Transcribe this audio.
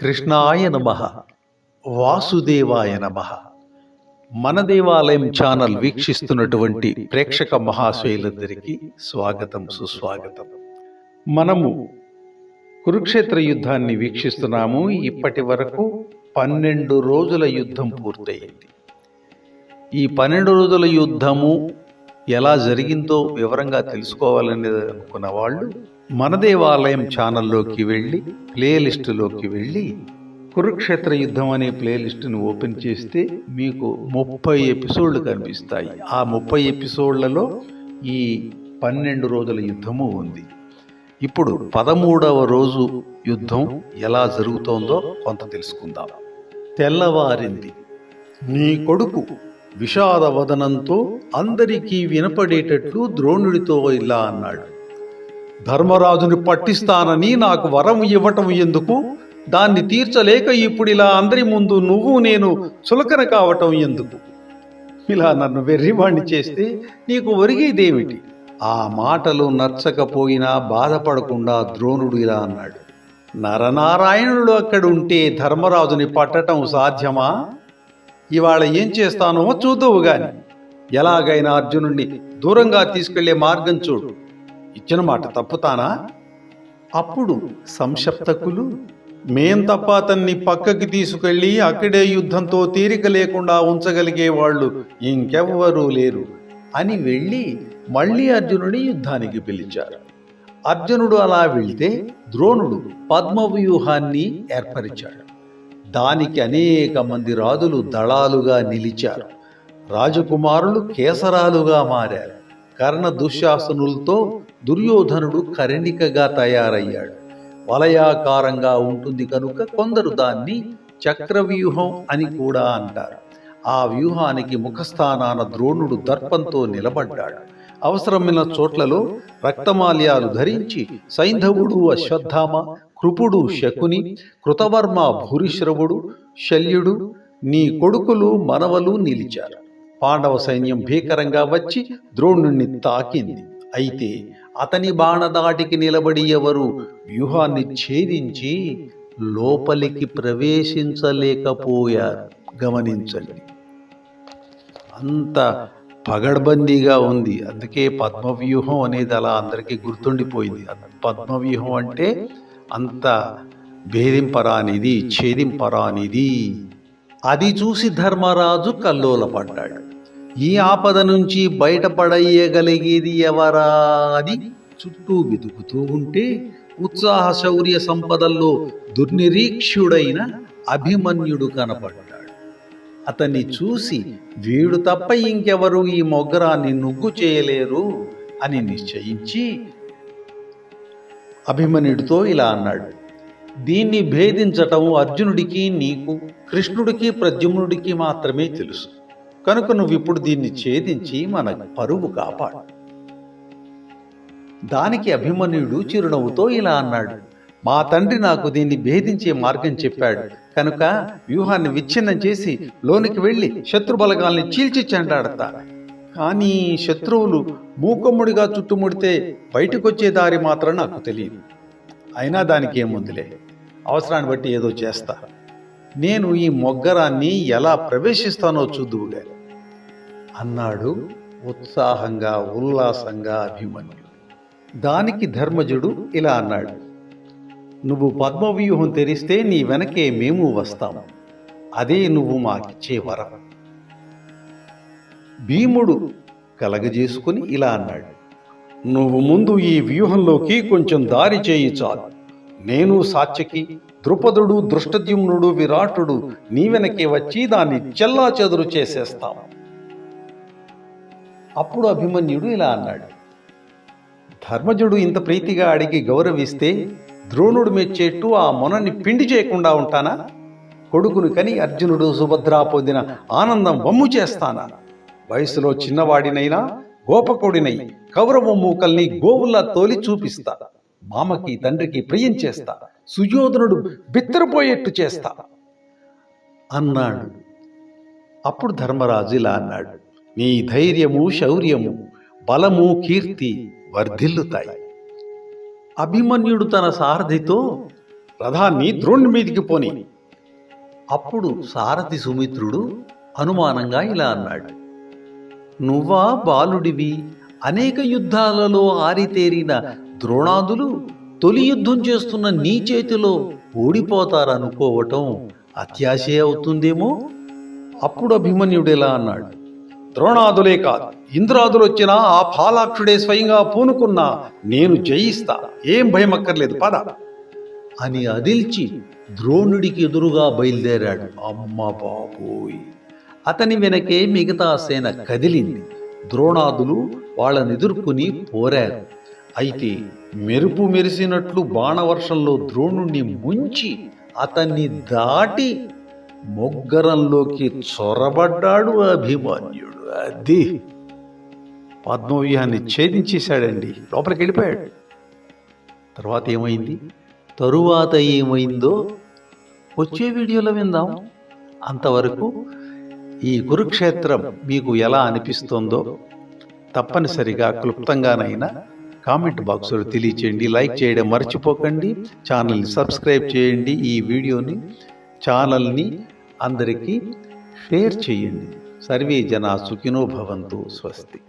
కృష్ణాయ నమ. వాసుదేవాయ నమ. మన దేవాలయం ఛానల్ వీక్షిస్తున్నటువంటి ప్రేక్షక మహాశైలందరికీ స్వాగతం సుస్వాగతం. మనము కురుక్షేత్ర యుద్ధాన్ని వీక్షిస్తున్నాము. ఇప్పటి వరకు పన్నెండు రోజుల యుద్ధం పూర్తయింది. ఈ పన్నెండు రోజుల యుద్ధము ఎలా జరిగిందో వివరంగా తెలుసుకోవాలనేది అనుకున్న వాళ్ళు మన దేవాలయం ఛానల్లోకి వెళ్ళి ప్లేలిస్టులోకి వెళ్ళి కురుక్షేత్ర యుద్ధం అనే ప్లేలిస్ట్ని ఓపెన్ చేస్తే మీకు ముప్పై ఎపిసోడ్లు కనిపిస్తాయి. ఆ ముప్పై ఎపిసోడ్లలో ఈ పన్నెండు రోజుల యుద్ధము ఉంది. ఇప్పుడు పదమూడవ రోజు యుద్ధం ఎలా జరుగుతోందో కొంత తెలుసుకుందాం. తెల్లవారింది. నీ కొడుకు విషాద వదనంతో అందరికీ వినపడేటట్లు ద్రోణుడితో ఇలా అన్నాడు. ధర్మరాజుని పట్టిస్తానని నాకు వరం ఇవ్వటం ఎందుకు? దాన్ని తీర్చలేక ఇప్పుడు ఇలా అందరి ముందు నువ్వు నేను చులకన కావటం ఎందుకు? ఇలా నన్ను వెర్రివాణ్ణి చేస్తే నీకు ఒరిగేదేమిటి? ఆ మాటలు నచ్చకపోయినా బాధపడకుండా ద్రోణుడు ఇలా అన్నాడు. నరనారాయణుడు అక్కడుంటే ధర్మరాజుని పట్టటం సాధ్యమా? ఇవాళ ఏం చేస్తానో చూద్దువు గాని. ఎలాగైనా అర్జునుణ్ణి దూరంగా తీసుకెళ్ళే మార్గం చూడు. ఇచ్చిన మాట తప్పుతానా? అప్పుడు సంశప్తకులు మేం తప్ప అతన్ని పక్కకి తీసుకెళ్ళి అక్కడే యుద్ధంతో తీరిక లేకుండా ఉంచగలిగే వాళ్ళు ఇంకెవ్వరూ లేరు అని వెళ్ళి మళ్ళీ అర్జునుడి యుద్ధానికి పిలిచారు. అర్జునుడు అలా వెళ్తే ద్రోణుడు పద్మవ్యూహాన్ని ఏర్పరిచాడు. దానికి అనేక మంది రాజులు దళాలుగా నిలిచారు. రాజకుమారులు కేసరాలుగా మారారు. కర్ణ దుశ్శాసనులతో దుర్యోధనుడు కరణికగా తయారయ్యాడు. వలయాకారంగా ఉంటుంది కనుక కొందరు దాన్ని చక్రవ్యూహం అని కూడా అంటారు. ఆ వ్యూహానికి ముఖస్థానాన ద్రోణుడు దర్పంతో నిలబడ్డాడు. అవసరమైన చోట్లలో రక్తమాల్యాలు ధరించి సైంధవుడు అశ్వత్థామ కృపుడు శకుని కృతవర్మ భూరిశ్రవుడు శల్యుడు నీ కొడుకులు మనవలు నిలిచారు. పాండవ సైన్యం భీకరంగా వచ్చి ద్రోణుణ్ణి తాకింది. అయితే అతని బాణదాటికి నిలబడి ఎవరు? వ్యూహాన్ని ఛేదించి లోపలికి ప్రవేశించలేకపోయారు. గమనించండి. అంత పగడ్బందీగా ఉంది. అందుకే పద్మవ్యూహం అనేది అలా అందరికీ గుర్తుండిపోయింది. పద్మవ్యూహం అంటే అంత భేదింపరానిది ఛేదింపరానిది. అది చూసి ధర్మరాజు కల్లోలపడ్డాడు. ఈ ఆపద నుంచి బయటపడయ్యగలిగేది ఎవరా అని చుట్టూ వెతుకుతూ ఉంటే ఉత్సాహ శౌర్య సంపదల్లో దుర్నిరీక్షుడైన అభిమన్యుడు కనపడ్డాడు. అతన్ని చూసి వీడు తప్ప ఇంకెవరు ఈ మొగ్గరాన్ని నుగ్గు చేయలేరు అని నిశ్చయించి అభిమన్యుడితో ఇలా అన్నాడు దీన్ని భేదించటం అర్జునుడికి నీకు కృష్ణుడికి ప్రద్యుమ్నుడికి మాత్రమే తెలుసు. కనుక నువ్వు ఇప్పుడు దీన్ని ఛేదించి మన పరువు కాపాడు. దానికి అభిమన్యుడు చిరునవ్వుతో ఇలా అన్నాడు మా తండ్రి నాకు దీన్ని భేదించే మార్గం చెప్పాడు. కనుక వ్యూహాన్ని విచ్ఛిన్నం చేసి లోనికి వెళ్ళి శత్రు బలగాల్ని చీల్చి చెండాడతా. కానీ శత్రువులు మూకమ్ముడిగా చుట్టుముడితే బయటకొచ్చే దారి మాత్రం నాకు తెలియదు అయినా దానికి ఏముందిలే? అవసరాన్ని బట్టి ఏదో చేస్తా. నేను ఈ మొగ్గరాన్ని ఎలా ప్రవేశిస్తానో చూద్దువుగా అన్నాడు ఉత్సాహంగా ఉల్లాసంగా అభిమన్యుడు దానికి ధర్మజుడు ఇలా అన్నాడు నువ్వు పద్మవ్యూహం తెరిస్తే నీ వెనకే మేము వస్తాము అదే నువ్వు మాకిచ్చే వరం. భీముడు కలగజేసుకుని ఇలా అన్నాడు నువ్వు ముందు ఈ వ్యూహంలోకి కొంచెం దారి చేయి చాలు. నేను సాత్యకి ద్రుపదుడు దృష్టద్యుమ్నుడు విరాటుడు నీ వెనకే వచ్చి దాన్ని చెల్లా చెదురు చేసేస్తాం. అప్పుడు అభిమన్యుడు ఇలా అన్నాడు. ధర్మజుడు ఇంత ప్రీతిగా అడిగి గౌరవిస్తే ద్రోణుడు మెచ్చేట్టు ఆ మొనని పిండి చేయకుండా ఉంటానా? కొడుకును కని అర్జునుడు సుభద్ర పొందిన ఆనందం వమ్ము చేస్తానా? వయసులో చిన్నవాడినైనా గోపకుడినై కౌరవ మూకల్ని గోవుల్లా తోలి చూపిస్తా. మామకి తండ్రికి ప్రియం చేస్తా. సుయోధనుడు బిత్తరపోయేట్టు చేస్తా. అన్నాడు. అప్పుడు ధర్మరాజు ఇలా అన్నాడు. నీ ధైర్యము శౌర్యము బలము కీర్తి వర్ధిల్లుతాయి. అభిమన్యుడు తన సారథితో రథాన్ని ద్రోణుడి మీదికి పోని. అప్పుడు సారథి సుమిత్రుడు అనుమానంగా ఇలా అన్నాడు. నువ్వా బాలుడివి? అనేక యుద్ధాలలో ఆరితేరిన ద్రోణాదులు తొలి యుద్ధం చేస్తున్న నీ చేతిలో ఓడిపోతారనుకోవటం అత్యాశే అవుతుందేమో? అప్పుడు అభిమన్యుడిలా అన్నాడు? ద్రోణాదులే కాదు ఇంద్రాదులు వచ్చినా ఆ పాలాక్షుడే స్వయంగా పూనుకున్నా నేను జయిస్తా ఏం భయం అక్కర్లేదు పద. అని అదిల్చి ద్రోణుడికి ఎదురుగా బయలుదేరాడు. అమ్మ బాబోయ్! అతని వెనకే మిగతా సేన కదిలింది. ద్రోణాదులు వాళ్ళని ఎదుర్కొని పోరారు. అయితే మెరుపు మెరిసినట్లు బాణవర్షంలో ద్రోణుణ్ణి ముంచి అతన్ని దాటి మొగ్గరంలోకి చొరబడ్డాడు అభిమన్యుడు. అది పద్మవ్యూహాన్ని ఛేదించేశాడండి. లోపలికి వెళ్ళిపోయాడు తర్వాత ఏమైంది? తరువాత ఏమైందో వచ్చే వీడియోలో విందాం. అంతవరకు ఈ కురుక్షేత్రం మీకు ఎలా అనిపిస్తుందో తప్పనిసరిగా క్లుప్తంగానైనా కామెంట్ బాక్స్లో తెలియచేయండి లైక్ చేయడం మర్చిపోకండి ఛానల్ని సబ్స్క్రైబ్ చేయండి ఈ వీడియోని ఛానల్ని అందరికీ షేర్ చేయండి. సర్వే జన సుఖినో భవంతు స్వస్తి.